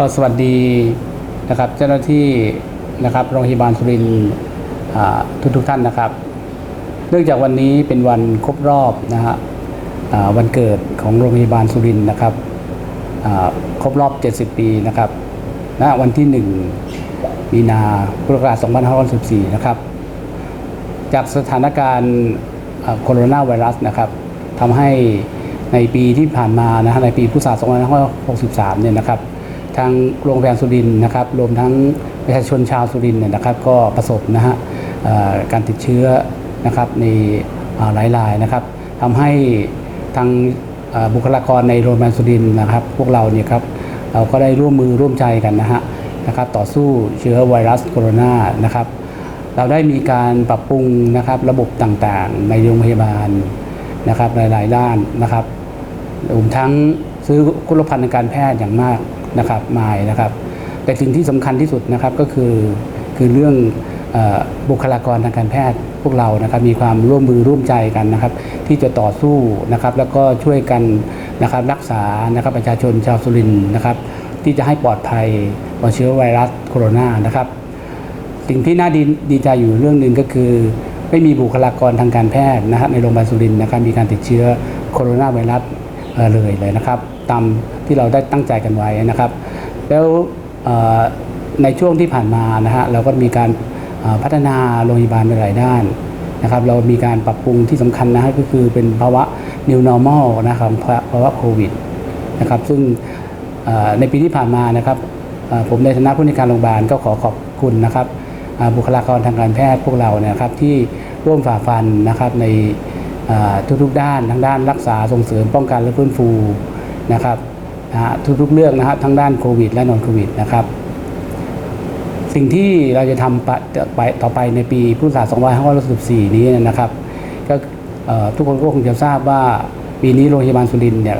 ก็สวัสดีนะครับเจ้าหน้าที่นะครับโรงพยาบาลสุรินทร์ทุกทุกท่านนะครับ เนื่องจากวันนี้เป็นวันครบรอบนะฮะวันเกิดของโรงพยาบาลสุรินทร์นะครับครบรอบ 70 ปีนะครับณวันที่ 1 มีนาพุทธศักราช2514นะครับ จากสถานการณ์โคโรนาไวรัสนะครับทำให้ในปีที่ผ่านมานะฮะในปีพุทธศักราช2563เนี่ยนะครับ ทางโรงพยาบาลสุรินทร์นะครับรวมทั้งประชาชนชาวสุรินทร์เนี่ยนะครับ ก็ประสบนะฮะการติดเชื้อนะครับในหลายรายนะครับทำให้ทางบุคลากรในโรงพยาบาลสุรินนะครับ พวกเราเนี่ยครับเราก็ได้ร่วมมือร่วมใจกันนะฮะนะครับต่อสู้เชื้อไวรัสโคโรนานะครับเราได้มีการปรับปรุงนะครับระบบต่างๆ ในโรงพยาบาลนะครับหลายๆด้านนะครับรวมทั้งซื้อคุลภัณฑ์ทางการแพทย์อย่างมาก นะครับมายนะครับ แต่สิ่งที่สำคัญที่สุดนะครับก็คือคือเรื่องบุคลากรทางการแพทย์พวกเรานะครับมีความร่วมมือร่วมใจกันนะครับ ที่จะต่อสู้นะครับ แล้วก็ช่วยกันนะครับรักษานะครับประชาชนชาวสุรินทร์นะครับ ที่จะให้ปลอดภัยต่อเชื้อไวรัสโคโรนานะครับ สิ่งที่น่าดีดใจอยู่เรื่องหนึ่งก็คือ ไม่มีบุคลากรทางการแพทย์นะฮะในโรงพยาบาลสุรินทร์นะครับมีการติดเชื้อโคโรนาไวรัส เลยเลยนะครับตามที่เราได้ตั้งใจกันไว้นะครับ แล้วในช่วงที่ผ่านมานะฮะเราก็มีการพัฒนาโรงพยาบาลในหลายด้านนะครับเรามีการปรับปรุงที่สำคัญนะฮะก็คือเป็นภาวะ new normal นะครับภาวะโควิดนะครับซึ่งในปีที่ผ่านมานะครับผมในฐานะผู้ในการโรงพยาบาลก็ขอขอบคุณนะครับบุคลากรทางการแพทย์พวกเราเนี่ยครับที่ร่วมฝ่าฟันนะครับใน ทุกๆด้านทั้งด้านรักษาส่งเสริมป้องกันและฟื้นฟูนะครับทุกๆเรื่องนะครับทั้งด้านโควิด และนอนโควิดนะครับ สิ่งที่เราจะทำไปต่อไปในปีพุทธศักราช2564 นี้นะครับก็ทุกคนก็คงจะทราบว่าปีนี้โรงพยาบาลสุรินทร์เนี่ย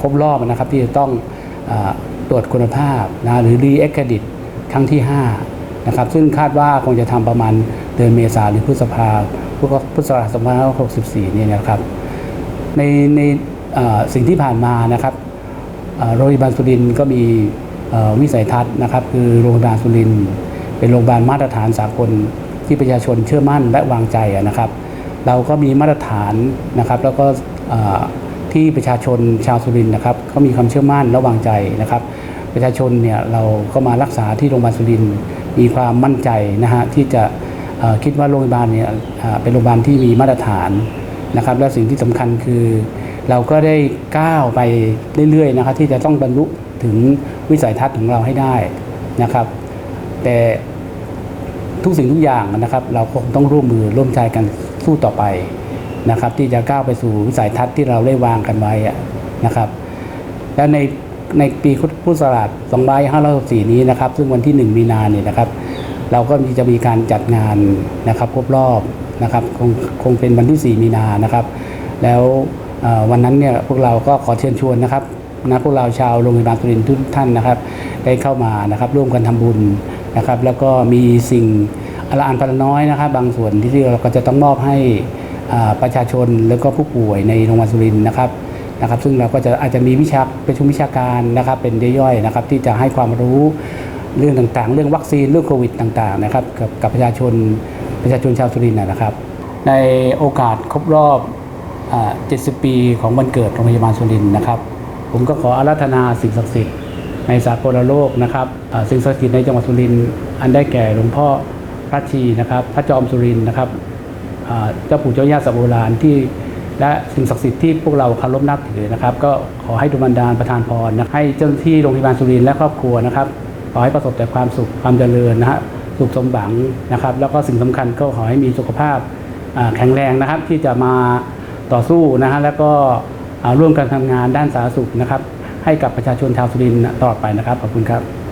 ครบรอบนะครับที่จะต้องอตรวจคุณภาพนะหรือรีเอ็กเครดิตครั้งที่5นะครับซึ่งคาดว่าคงจะทำประมาณเดือนเมษาหรือพฤษภา พุทธศักราช2564เนี่ยนะครับในในสิ่งที่ผ่านมานะครับโรงพยาบาลสุรินทร์ก็มีวิสัยทัศน์นะครับ คือโรงพยาบาลสุรินทร์เป็นโรงพยาบาลมาตรฐานสากลที่ประชาชนเชื่อมั่นและวางใจนะครับ เราก็มีมาตรฐานนะครับ แล้วก็ที่ประชาชนชาวสุรินทร์นะครับเขามีความเชื่อมั่นและวางใจนะครับ ประชาชนเนี่ยเราก็มารักษาที่โรงพยาบาลสุรินทร์มีความมั่นใจนะฮะที่จะ คิดว่าโรงพยาบาลเนี่ยเป็นโรงพยาบาลที่มีมาตรฐานนะครับและสิ่งที่สำคัญคือ เราก็ได้ก้าวไปเรื่อยๆนะครับที่จะต้องบรรลุถึงวิสัยทัศน์ของเราให้ได้นะครับ แต่ทุกสิ่งทุกอย่างนะครับ เราคงต้องร่วมมือร่วมใจกันสู้ต่อไปนะครับ ที่จะก้าวไปสู่วิสัยทัศน์ที่เราได้วางกันไว้นะครับ แล้วในในปีพุทธศักราช2564 นี้นะครับ ซึ่งวันที่ 1 มีนาเนี่ยนะครับ เราก็จะมีการจัดงานนะครับครบรอบนะครับคงคงเป็นวันที่ 4 มีนานะครับ แล้ววันนั้นเนี่ยพวกเราก็ขอเชิญชวนนะครับนะพวกเราชาวโรงพยาบาลสุรินทร์ทุกท่านนะครับ ได้เข้ามานะครับร่วมกันทำบุญนะครับ แล้วก็มีสิ่งอละอันพันน้อยนะครับ บางส่วนที่เราก็จะต้องมอบให้ประชาชนแล้วก็ผู้ป่วยในโรงพยาบาลสุรินทร์นะครับนะครับ ซึ่งเราก็จะอาจจะมีวิชาประชุมวิชาการนะครับ เป็นย่อยๆนะครับ ที่จะให้ความรู้ เรื่องต่างๆ เรื่องวัคซีนเรื่องโควิดต่างๆนะครับกับกับประชาชนประชาชนชาวสุรินทร์นะครับ ในโอกาสครบรอบอ70 ปีของวันเกิดโรงพยาบาลสุรินทร์นะครับ ผมก็ขออาราธนาสิ่งศักดิ์สิทธิ์ในสากลโลกนะครับสิ่งศักดิ์สิทธิ์ในจังหวัดสุรินทร์อันได้แก่หลวงพ่อพระชีนะครับ พระจอมสุรินทร์นะครับเจ้าปู่เจ้าย่าสับโบราณที่และสิ่งศักดิ์สิทธิ์ที่พวกเราเคารพนับถือนะครับ ก็ขอให้ดุบันดาลประทานพรนะให้เจ้าหน้าที่โรงพยาบาลสุรินทร์และครอบครัวนะครับ ขอให้ประสบแต่ความสุขความเจริญนะฮะสุขสมหวังนะครับ แล้วก็สิ่งสำคัญก็ขอให้มีสุขภาพแข็งแรงนะครับ ที่จะมาต่อสู้นะฮะแล้วก็ร่วมกันทำงานด้านสาธารณสุขนะครับ ให้กับประชาชนชาวสุรินทร์ต่อไปนะครับขอบคุณครับ